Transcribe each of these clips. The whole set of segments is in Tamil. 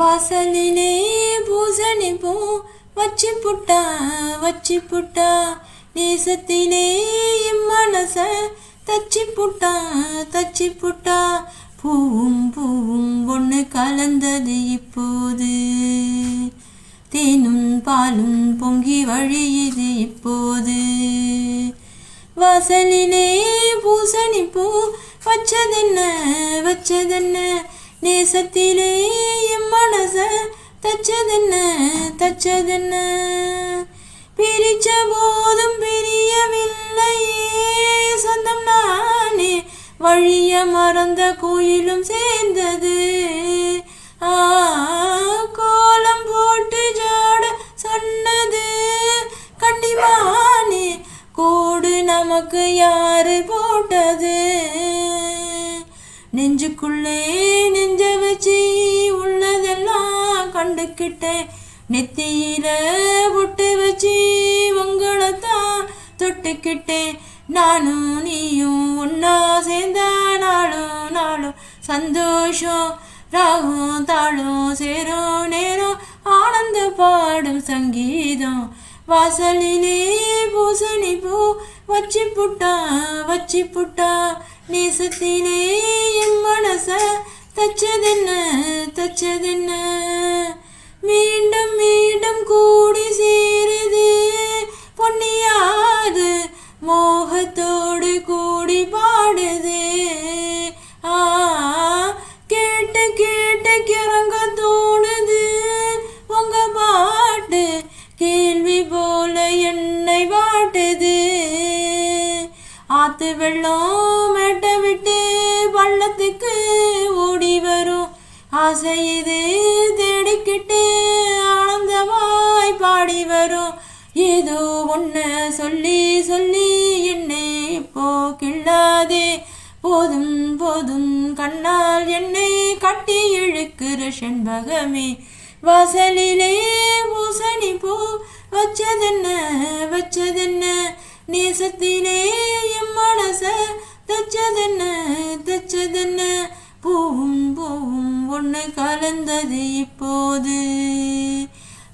வாசலிலே பூசணி பூ வச்சு புட்டா வச்சு புட்டா. நேசத்திலே இம்மனச தச்சி புட்டா தச்சி புட்டா. பூவும் பூவும் ஒன்று கலந்தது இப்போது. தேனும் பாலும் பொங்கி வழியுது இப்போது. வாசலிலே பூசணி பூ வச்சதென்ன வச்சதென்ன? நேசத்திலே மனச தச்சதென்ன தச்சதென்ன? பிரிச்ச போதும் பிரியவில்லையே சொந்தம் நானே வழிய மறந்த கோயிலும் சேர்ந்தது. ஆ கோலம் போட்டு ஜாட சொன்னது. கண்டிமானே கோடு நமக்கு யாரு போட்டது? நெஞ்சுக்குள்ளே நெஞ்சு உள்ளதெல்லாம் நெத்தியில பொட்டு வச்சு உங்களைத்தான் தொட்டுக்கிட்டேன் நானும் நீயும் ஒன்னா சேர்ந்த நாளும் நாளும் சந்தோஷம் ராகும் தாளும் சேரும் நேரம். ஆனந்த பாடும் சங்கீதம் வாசலிலே பூசணி பூ வச்சு புட்டா வச்சு புட்டா. நேசத்திலே என் மனச தச்சதென்ன தச்சதென்ன? மீண்டும் மீண்டும் கூடி சேருது. பொன்னியாது மோகத்தோடு கூடி பாடுது. ஆ கேட்டு கேட்டு கிறங்க தோணுது. உங்க பாட்டு கேள்வி போல என்னை வாட்டுது. ஆத்து வெள்ளம் மேட்டை விட்டு பள்ளத்துக்கு ஓடி வரும். ஆசை இது தேடிக்கிட்டு ஆனந்தமாய் பாடி வரும். ஏதோ ஒன்ன சொல்லி சொல்லி என்னை இப்போ கிள்ளாதே. போதும் போதும் கண்ணால் என்னை கட்டி இழுக்கிற செண்பகமே. வாசலிலே பூசணி பூ வச்சதென்ன வச்சதென்ன? நேசத்திலே என் தச்சதென்ன தச்சதென்ன? பூவும் கலந்தது இப்போது.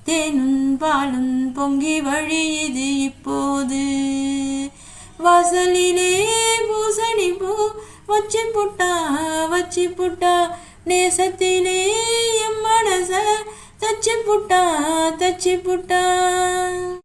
தேனும் பாலும் பொங்கி வழியுது இப்போது. வாசலிலே பூசணி பூ வச்சு புட்டா வச்சு புட்டா. நேசத்திலே என் மனச தச்சு புட்டா தச்சு புட்டா.